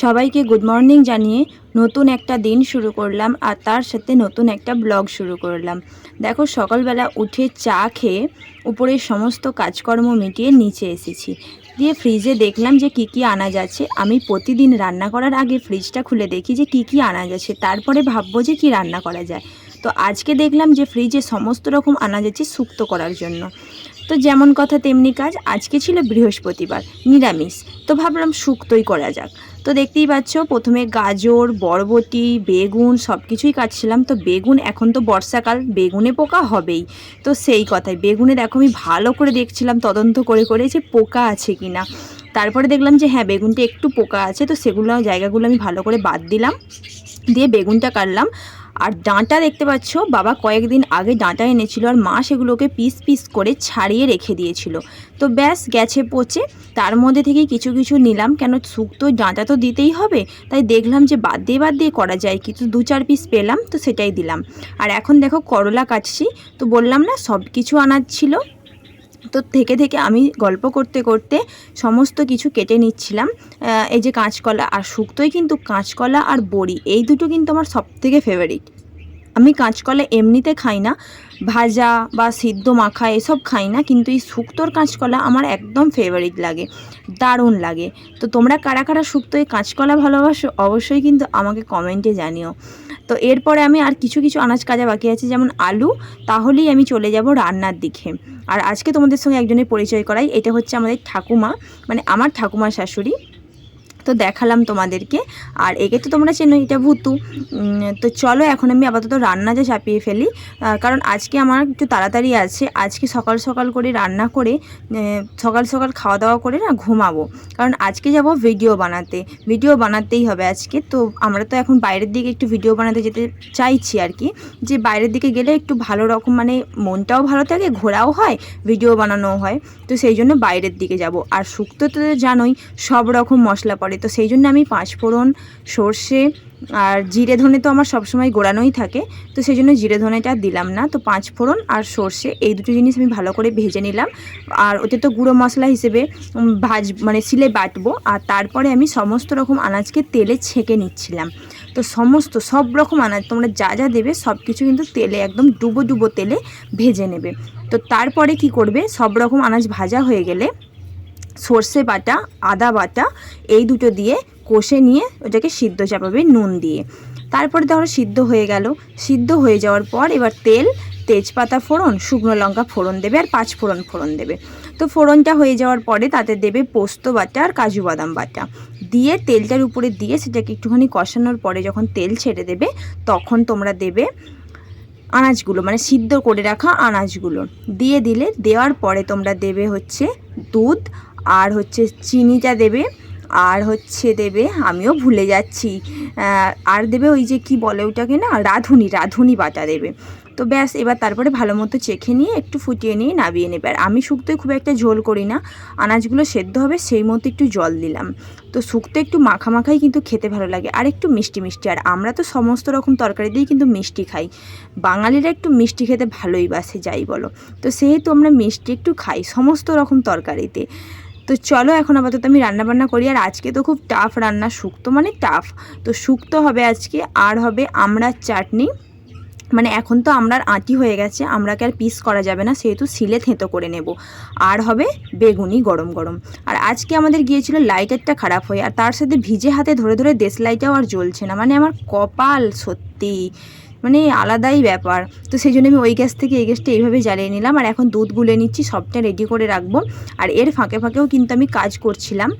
সবাইকে good morning জানিয়ে নতুন একটা দিন শুরু করলাম আর তার সাথে নতুন একটা ব্লগ শুরু করলাম। দেখো, সকালবেলা উঠে চা খেয়ে উপরের সমস্ত কাজকর্ম মিটিয়ে নিচে এসেছি। দিয়ে ফ্রিজে দেখলাম যে কি কি আনাজ আছে আমি প্রতিদিন রান্না করার আগে ফ্রিজটা খুলে দেখি যে কি কি আনাজ আছে তারপরে ভাববো যে কি রান্না করা যায়। তো আজকে দেখলাম যে ফ্রিজে সমস্ত রকম আনাজ আছে শুক্তো করার জন্য। তো যেমন কথা তেমনি কাজ, আজকে ছিল বৃহস্পতিবার, নিরামিষ। তো ভাবলাম শুক্তোই করা যাক। তো দেখতেই পাচ্ছ, প্রথমে গাজর, বরবটি, বেগুন সব কিছুই কাটছিলাম। তো বেগুন এখন তো বর্ষাকাল, বেগুনে পোকা হবেই। তো সেই কথাই, বেগুনে দেখো আমি ভালো করে দেখছিলাম, তদন্ত করে করে যে পোকা আছে কি না তারপরে দেখলাম যে হ্যাঁ বেগুনটা একটু পোকা আছে, তো সেগুলো জায়গাগুলো আমি ভালো করে বাদ দিলাম। দিয়ে বেগুনটা কাটলাম। আর ডাঁটা দেখতে পাচ্ছ? বাবা কয়েকদিন আগে ডাঁটা এনেছিল আর মা সেগুলোকে পিস পিস করে ছাড়িয়ে রেখে দিয়েছিল। তো ব্যাস, গেছে পচে। তার মধ্যে থেকে কিছু কিছু নিলাম। কেন শুক্তো ডাঁটা তো দিতেই হবে। তাই দেখলাম যে বাদ দিয়ে বাদ দিয়ে করা যায়। কিছু দু চার পিস পেলাম, তো সেটাই দিলাম। আর এখন দেখো করলা কাটছি। তো বললাম না সব কিছু আনাজ ছিল। তো থেকে থেকে আমি গল্প করতে করতে সমস্ত কিছু কেটে নিচ্ছিলাম। এই যে কাঁচকলা আর শুক্তোই কিন্তু কাঁচকলা আর বড়ি, এই দুটো কিন্তু আমার সবথেকে ফেভারিট আমি কাঁচকলা এমনিতে খাই না। ভাজা বা সিদ্ধ মাখা এসব খাই না, কিন্তু এই শুক্তোর কাঁচকলা আমার একদম ফেভারিট লাগে। দারুণ লাগে। তো তোমরা কারা কারা শুক্তো এই কাঁচকলা ভালোবাসো অবশ্যই কিন্তু আমাকে কমেন্টে জানিও। তো এরপরে আমি আর কিছু কিছু আনাজ কাজা বাকি আছে, যেমন আলু। তাহলেই আমি চলে যাব রান্নার দিকে। আর আজকে তোমাদের সঙ্গে একজনের পরিচয় করাই, এটা হচ্ছে আমাদের ঠাকুমা। মানে আমার ঠাকুমার শাশুড়ি। তো দেখালাম তোমাদেরকে। আর একে তো তোমরা চেনো, এটা ভুতু। তো চলো এখন আমি আপাতত রান্নাটা চাপিয়ে ফেলি। কারণ আজকে আমার একটু তাড়াতাড়ি আছে। আজকে সকাল সকাল করে রান্না করে সকাল সকাল খাওয়া দাওয়া করে না ঘুমাবো। কারণ আজকে যাব ভিডিও বানাতে। ভিডিও বানাতেই হবে আজকে। তো আমরা তো এখন বাইরের দিকে একটু ভিডিও বানাতে যেতে চাইছি আর কি। যে বাইরের দিকে গেলে একটু ভালো রকম মানে মনটাও ভালো থাকে, ঘোরাও হয়, ভিডিও বানানোও হয়। তো সেই জন্য বাইরের দিকে যাব। আর শুক্তো তো জানোই, সব রকম মশলা পড়ে তো সেই জন্য আমি পাঁচফোড়ন সর্ষে আর জিরে ধনে তো আমার সবসময় গোড়ানোই থাকে। তো সেই জন্য জিরে ধনেটা দিলাম না। তো পাঁচফোড়ন আর সর্ষে এই দুটো জিনিস আমি ভালো করে ভেজে নিলাম। আর ওতে তো গুঁড়ো মশলা হিসেবে ভাজ মানে সিলে বাটবো। আর তারপরে আমি সমস্ত রকম আনাজকে তেলে ছেঁকে নিচ্ছিলাম। তো সমস্ত, সব রকম আনাজ তোমরা যা যা দেবে, সব কিছু কিন্তু তেলে, একদম ডুবো ডুবো তেলে ভেজে নেবে। তো তারপরে কি করবে, সব রকম আনাজ ভাজা হয়ে গেলে সর্ষে বাটা, আদা বাটা, এই দুটো দিয়ে কষে নিয়ে ওটাকে সিদ্ধ চাপাবে নুন দিয়ে। তারপরে ধরো সিদ্ধ হয়ে গেল। সিদ্ধ হয়ে যাওয়ার পর এবার তেল, তেজপাতা ফোড়ন, শুকনো লঙ্কা ফোড়ন দেবে আর পাঁচ ফোড়ন ফোড়ন দেবে। তো ফোড়নটা হয়ে যাওয়ার পরে তাতে দেবে পোস্ত বাটা আর কাজু বাদাম বাটা। দিয়ে তেলটার উপরে দিয়ে সেটাকে একটুখানি কষানোর পরে যখন তেল ছেড়ে দেবে, তখন তোমরা দেবে আনাজগুলো মানে সিদ্ধ করে রাখা আনাজগুলো। দিয়ে দিলে, দেওয়ার পরে তোমরা দেবে হচ্ছে দুধ আর হচ্ছে চিনিটা দেবে, আর হচ্ছে দেবে, আমিও ভুলে যাচ্ছি। আর দেবে ওই যে কি বলে ওটাকে না? রাঁধুনি রাঁধুনি বাটা দেবে। তো ব্যাস, এবার তারপরে ভালো মতো চেখে নিয়ে একটু ফুটিয়ে নিয়ে নাবিয়ে নেবে। আর আমি শুক্তোয় খুব একটা ঝোল করি না। আনাজগুলো সেদ্ধ হবে, সেই মতো একটু জল দিলাম। তো শুক্তো একটু মাখা মাখাই কিন্তু খেতে ভালো লাগে। আর একটু মিষ্টি মিষ্টি। আর আমরা তো সমস্ত রকম তরকারি দিয়েই কিন্তু মিষ্টি খাই। বাঙালিরা একটু মিষ্টি খেতে ভালোই বাসে, যাই বলো। তো সেহেতু আমরা মিষ্টি একটু খাই সমস্ত রকম তরকারিতে। তো চলো এখন আপাতত আমি রান্না বান্না করি, আর আজকে তো খুব টাফ রান্না শুক্তো মানে টাফ তো শুক্তো হবে আজকে, আর হবে আমড়ার চাটনি। মানে এখন তো আমরার আঁটি হয়ে গেছে আমরাকে আর পিস করা যাবে না, সেহেতু সিলে থেঁতো করে নেব। আর হবে বেগুনি গরম গরম। আর আজকে আমাদের গিয়েছিল লাইটারটা খারাপ হয়ে, আর তার সাথে ভিজে হাতে ধরে ধরে দেশ দেশলাইটাও আর জ্বলছে না। মানে আমার কপাল সত্যি। মানে আলাদাই ব্যাপার। তো সেই জন্য আমি ওই গ্যাস থেকে এই গ্যাসটা এইভাবে জ্বালিয়ে নিলাম আর এখন দুধ গুলে নিচ্ছি, সবটা রেডি করে রাখব। আর এর ফাঁকে ফাঁকেও কিন্তু আমি কাজ করছিলাম।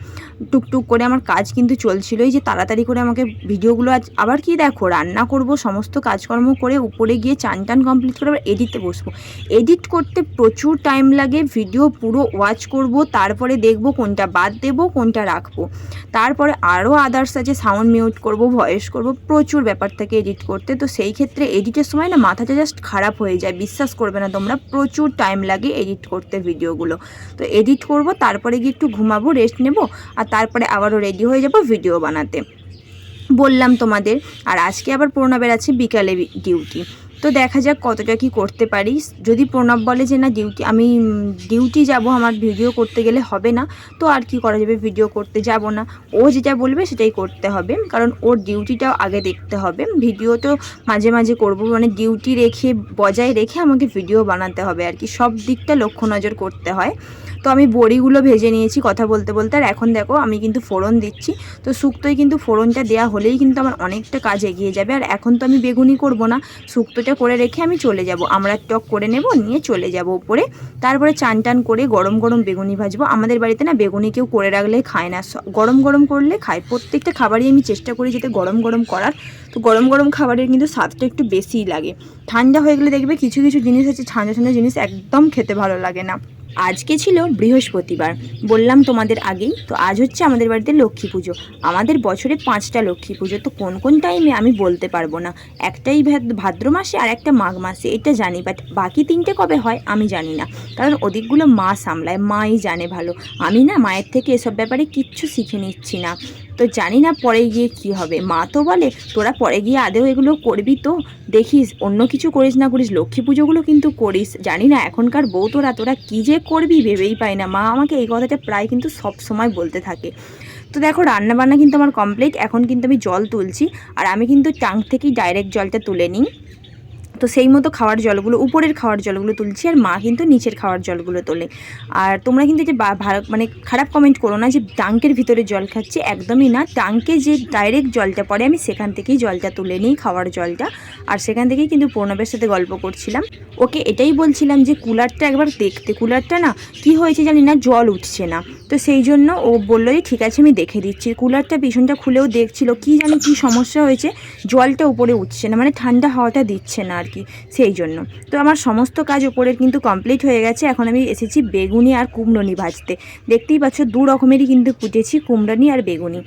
টুকটুক করে আমার কাজ কিন্তু চলছিল এই যে তাড়াতাড়ি করে আমাকে ভিডিওগুলো আজ আবার কি দেখো, রান্না করব, সমস্ত কাজকর্ম করে উপরে গিয়ে চান টান কমপ্লিট করে আবার এডিটে বসবো। এডিট করতে প্রচুর টাইম লাগে ভিডিও পুরো ওয়াচ করব, তারপরে দেখব কোনটা বাদ দেব, কোনটা রাখব। তারপরে আরও আদার্স আছে সাউন্ড মিউট করব ভয়েস করব, প্রচুর ব্যাপার থাকে এডিট করতে। তো সেই ক্ষেত্রে এডিটের সময় না মাথাটা জাস্ট খারাপ হয়ে যায়। বিশ্বাস করবে না তোমরা, প্রচুর টাইম লাগে এডিট করতে ভিডিওগুলো তো এডিট করব, তারপরে গিয়ে একটু ঘুমাবো রেস্ট নেব, আর তারপরে আবারও রেডি হয়ে যাব ভিডিও বানাতে। বললাম তোমাদের, আর আজকে আবার পুরোনো বেড়াচ্ছে বিকালে ডিউটি তো দেখা যাক কতটা কি করতে পারি। যদি প্রণব বলে যে, না ডিউটি আমি ডিউটি যাব আমার ভিডিও করতে গেলে হবে না, তো আর কি করা যাবে? ভিডিও করতে যাব না। ও যেটা বলবে সেটাই করতে হবে, কারণ ওর ডিউটিটাও আগে দেখতে হবে। ভিডিও তো মাঝে মাঝে করব মানে ডিউটি রেখে, বজায় রেখে আমাকে ভিডিও বানাতে হবে আর কি। সব দিকটা লক্ষ্য নজর করতে হয়। তো আমি বড়িগুলো ভেজে নিয়েছি কথা বলতে বলতে, আর এখন দেখো আমি কিন্তু ফোড়ন দিচ্ছি। তো শুক্তোয় কিন্তু ফোড়নটা দেওয়া হলেই কিন্তু আমার অনেকটা কাজ এগিয়ে যাবে। আর এখন তো আমি বেগুনি করব না, শুক্তোটা করে রেখে আমি চলে যাব। আমরা টক করে নেব, নিয়ে চলে যাব উপরে। তারপরে চান টান করে গরম গরম বেগুনি ভাজবো। আমাদের বাড়িতে না বেগুনি কেউ করে রাখলে খায় না। গরম গরম করলে খায়। প্রত্যেকটা খাবারই আমি চেষ্টা করি যাতে গরম গরম করার। তো গরম গরম খাবারের কিন্তু স্বাদটা একটু বেশিই লাগে। ঠান্ডা হয়ে গেলে দেখবে কিছু কিছু জিনিস আছে, ঠান্ডা ঠান্ডা জিনিস একদম খেতে ভালো লাগে না। আজকে ছিল বৃহস্পতিবার। বললাম তোমাদের আগেই, তো আজ হচ্ছে আমাদের বাড়িতে লক্ষ্মী পুজো। আমাদের বছরে পাঁচটা লক্ষ্মী পুজো, তো কোন কোন টাইমে আমি বলতে পারব না। একটাই ভাদ- ভাদ্র মাসে আর একটা মাঘ মাসে, এটা জানি বাট বাকি তিনটে কবে হয় আমি জানি না। কারণ ওদিকগুলো মা সামলায়, মাই জানে ভালো। আমি না মায়ের থেকে এসব ব্যাপারে কিচ্ছু শিখে নিচ্ছি না। তো জানি না পরে গিয়ে কি হবে। মা তো বলে, তোরা পরে গিয়ে আদেও এগুলো করবি তো। দেখিস, অন্য কিছু করিস না করিস, লক্ষ্মী পুজোগুলো কিন্তু করিস। জানি না এখনকার বউ তোরা তোরা কী যে করবি ভেবেই পাই না। মা আমাকে এই কথাটা প্রায় কিন্তু সব সময় বলতে থাকে। তো দেখো রান্না বান্না কিন্তু আমার কমপ্লিট এখন কিন্তু আমি জল তুলছি। আর আমি কিন্তু ট্যাঙ্ক থেকেই ডাইরেক্ট জলটা তুলে নিই। তো সেই মতো খাওয়ার জলগুলো, উপরের খাওয়ার জলগুলো তুলছি আর মা কিন্তু নিচের খাওয়ার জলগুলো তোলে। আর তোমরা কিন্তু যে মানে খারাপ কমেন্ট করো না যে ট্যাঙ্কের ভিতরে জল খাচ্ছে, একদমই না। টাঙ্কে যে ডাইরেক্ট জলটা পড়ে, আমি সেখান থেকেই জলটা তুলে নিই খাওয়ার জলটা। আর সেখান থেকেই কিন্তু প্রণবের সাথে গল্প করছিলাম। ওকে এটাই বলছিলাম যে কুলারটা একবার দেখতে। কুলারটা না, কি হয়েছে জানি না, জল উঠছে না। তো সেই জন্য ও বলল যে, ঠিক আছে, আমি দেখে দিচ্ছি। কুলারটা পিছনটা খুলেও দেখছিল। কি জানি কি সমস্যা হয়েছে, জলটা উপরে উঠছে না মানে ঠান্ডা হাওয়াটা দিচ্ছে না আর কি, সেই জন্য। তো আমার সমস্ত কাজ উপরের কিন্তু কমপ্লিট হয়ে গেছে। এখন আমি এসেছি বেগুনি আর কুমড়োনি ভাজতে। দেখতেই পাচ্ছ, দু রকমেরই কিন্তু কুটেছি, কুমড়োনি আর বেগুনি।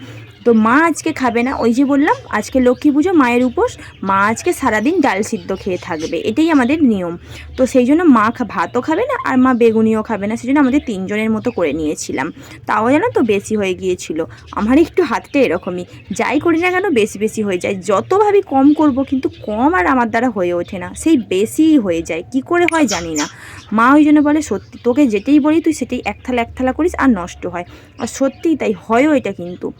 তো মা আজকে খাবে না, ওই যে বললাম, আজকে লক্ষ্মী পুজো, মায়ের উপোস। মা আজকে সারাদিন ডাল সিদ্ধ খেয়ে থাকবে, এটাই আমাদের নিয়ম। তো সেই জন্য মা ভাতও খাবে না, আর মা বেগুনিও খাবে না, সেই জন্য আমাদের তিনজনের মতো করে নিয়েছিলাম। তাও যেন তো বেশি হয়ে গিয়েছিল, আমার একটু হাতটা এরকমই। যাই করি না কেন, বেশি বেশি হয়ে যায়। যতভাবে কম করব, কিন্তু কম আর আমার দ্বারা হয়ে ওঠে না, সেই বেশিই হয়ে যায়। কি করে হয় জানি না। মা ওই জন্য বলে, সত্যি, তোকে যেটাই বলি, তুই সেটাই এক থালা এক থালা করিস, আর নষ্ট হয়। আর সত্যিই তাই, হয়ও এটা কিন্তু।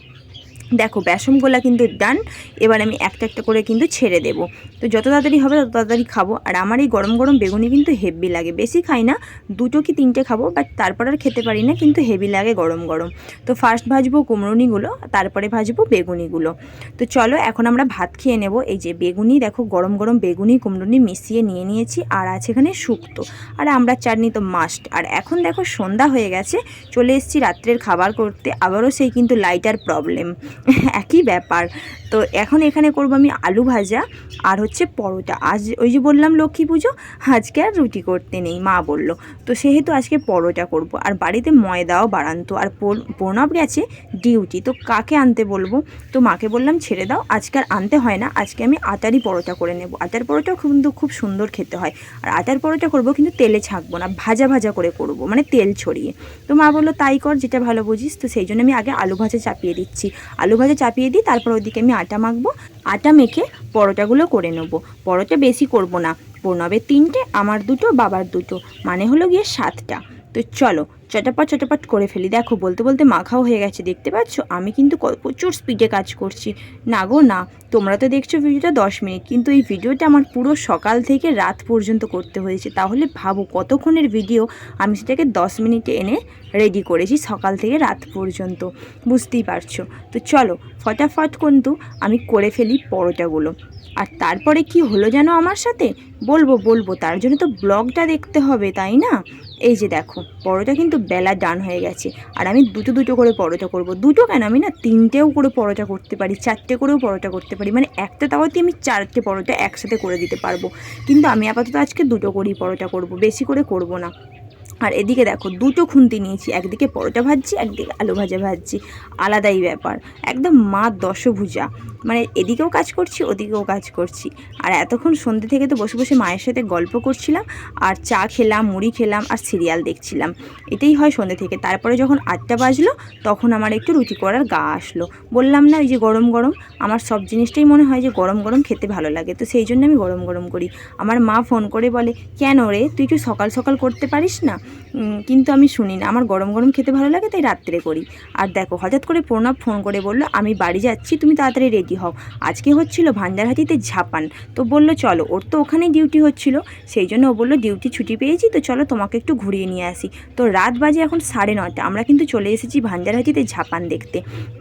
দেখো, বেসনগোলা কিন্তু ডান এবার আমি একটা একটা করে কিন্তু ছেড়ে দেবো। তো যত তাড়াতাড়ি হবে, তত তাড়াতাড়ি খাব। আর আমার এই গরম গরম বেগুনি কিন্তু হেভি লাগে। বেশি খাই না, দুটো কি তিনটে খাব বাট তারপর আর খেতে পারি না, কিন্তু হেভি লাগে গরম গরম। তো ফার্স্ট ভাজবো কুমড়োনিগুলো, তারপরে ভাজবো বেগুনিগুলো। তো চলো, এখন আমরা ভাত খেয়ে নেব। এই যে বেগুনি, দেখো, গরম গরম বেগুনি, কুমড়োনি মিশিয়ে নিয়ে নিয়েছি, আর আছে এখানে শুক্তো। আর আমরা চাটনি তো মাস্ট আর এখন দেখো, সন্ধ্যা হয়ে গেছে, চলে এসেছি রাত্রের খাবার করতে। আবারও সেই কিন্তু লাইটার প্রবলেম একই ব্যাপার। তো এখন এখানে করব আমি আলু ভাজা আর হচ্ছে পরোটা। আজ ওই যে বললাম লক্ষ্মী পুজো, আজকে আর রুটি করতে নেই, মা বলল। তো সেহেতু আজকে পরোটা করব। আর বাড়িতে ময়দাও বাড়ান্ত। আর পোর- প্রণব গেছে ডিউটি। তো কাকে আনতে বলব? তো মাকে বললাম, ছেড়ে দাও, আজকে আর আনতে হয় না। আজকে আমি আটারই পরোটা করে নেব। আটার পরোটা কিন্তু খুব সুন্দর খেতে হয়। আর আটার পরোটা করব কিন্তু তেলে ছাঁকবো না, ভাজা ভাজা করে করব মানে তেল ছড়িয়ে। তো মা বলল, তাই কর, যেটা ভালো বুঝিস। তো সেই জন্য আমি আগে আলু ভাজা চাপিয়ে দিচ্ছি। আলু ভাজা চাপিয়ে দিই, তারপর ওদিকে আমি আটা মাখবো। আটা মেখে পরোটাগুলো করে নেব। পরোটা বেশি করব না। প্রণবের তিনটে, আমার দুটো, বাবার দুটো। মানে হলো গিয়ে সাতটা। তো চলো চটাপট চটাপট করে ফেলি। দেখো, বলতে বলতে মাখাও হয়ে গেছে, দেখতে পাচ্ছ? আমি কিন্তু প্রচুর স্পিডে কাজ করছি। না গো, না, তোমরা তো দেখছ ভিডিওটা দশ মিনিট, কিন্তু এই ভিডিওটা আমার পুরো সকাল থেকে রাত পর্যন্ত করতে হয়েছে। তাহলে ভাবো, কতক্ষণের ভিডিও আমি সেটাকে দশ মিনিটে এনে রেডি করেছি সকাল থেকে রাত পর্যন্ত। বুঝতেই পারছ? তো চলো, ফটাফট কিন্তু আমি করে ফেলি পরোটাগুলো। আর তারপরে কি হলো যেন আমার সাথে? বলব বলব। তার জন্য তো ব্লগটা দেখতে হবে, তাই না? এই যে দেখো, পরোটা কিন্তু বেলা ডান হয়ে গেছে। আর আমি দুটো দুটো করে পরোটা করব। দুটো কেন? আমি না তিনটেও করে পরোটা করতে পারি, চারটে করেও পরোটা করতে পারি। মানে একটা তাওয়াতে আমি চারটে পরোটা একসাথে করে দিতে পারব। কিন্তু আমি আপাতত আজকে দুটো করেই পরোটা করব, বেশি করে করব না। আর এদিকে দেখো, দুটো খুন্তি নিয়েছি। একদিকে পরোটা ভাজছি, একদিকে আলু ভাজা ভাজছি। আলাদাই ব্যাপার। একদম মা দশভুজা। মানে এদিকেও কাজ করছি, ওদিকেও কাজ করছি। আর এতক্ষণ সন্ধ্যে থেকে তো বসে বসে মায়ের সাথে গল্প করছিলাম, আর চা খেলাম, মুড়ি খেলাম, আর সিরিয়াল দেখছিলাম। এটাই হয় সন্ধ্যে থেকে। তারপরে যখন আটটা বাজলো, তখন আমার একটু রুটি করার গা আসলো। বললাম না, ওই যে গরম গরম। আমার সব জিনিসটাই মনে হয় যে গরম গরম খেতে ভালো লাগে। তো সেই জন্য আমি গরম গরম করি। আমার মা ফোন করে বলে, কেন রে? তুই একটু সকাল সকাল করতে পারিস না? কিন্তু আমি শুনি না। আমার গরম গরম খেতে ভালো লাগে, তাই রাত্রে করি। আর দেখো, হঠাৎ করে প্রণব ফোন করে বলল, আমি বাড়ি যাচ্ছি, তুমি তাড়াতাড়ি রেডি হও। আজকে হচ্ছিল ভান্ডারহাটিতে ঝাপান। তো বলল, চলো, ওর তো ওখানেই ডিউটি হচ্ছিল। সেই জন্য ও বলল, ডিউটি ছুটি পেয়েছি, তো চলো তোমাকে একটু ঘুরিয়ে নিয়ে আসি। তো রাত বাজে এখন সাড়ে নটা আমরা কিন্তু চলে এসেছি ভান্ডারহাটিতে ঝাপান দেখতে।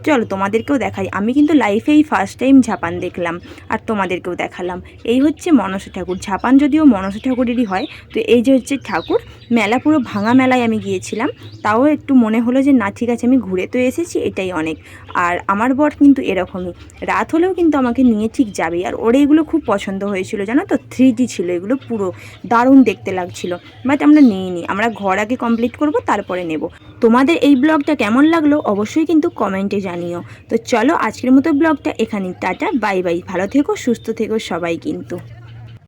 চলো, তোমাদেরকেও দেখাই। আমি কিন্তু লাইফে এই ফার্স্ট টাইম ঝাপান দেখলাম, আর তোমাদেরকেও দেখালাম। এই হচ্ছে মনসা ঠাকুর। ঝাপান যদিও মনসা ঠাকুরেরই হয়, তো এই যে হচ্ছে ঠাকুর, মেলা পুরো ভাঙা মেলায় আমি গিয়েছিলাম। তাও একটু মনে হলো যে, না, ঠিক আছে, আমি ঘুরে তো এসেছি, এটাই অনেক। আর আমার বর কিন্তু এরকমই। রাত হলেও কিন্তু আমাকে নিয়ে ঠিক যাবেই। আর ওর এগুলো খুব পছন্দ হয়েছিল, জানো তো? থ্রি ছিল এগুলো, পুরো দারুণ দেখতে লাগছিল। বাট আমরা নিইনি। আমরা ঘর আগে কমপ্লিট করব, তারপরে নেব। তোমাদের এই ব্লগটা কেমন লাগল অবশ্যই কিন্তু কমেন্টে জানিও। তো চলো আজকের মতো ব্লগটা এখানেই। টাটা বাই বাই ভালো থেকো, সুস্থ থেকো সবাই কিন্তু।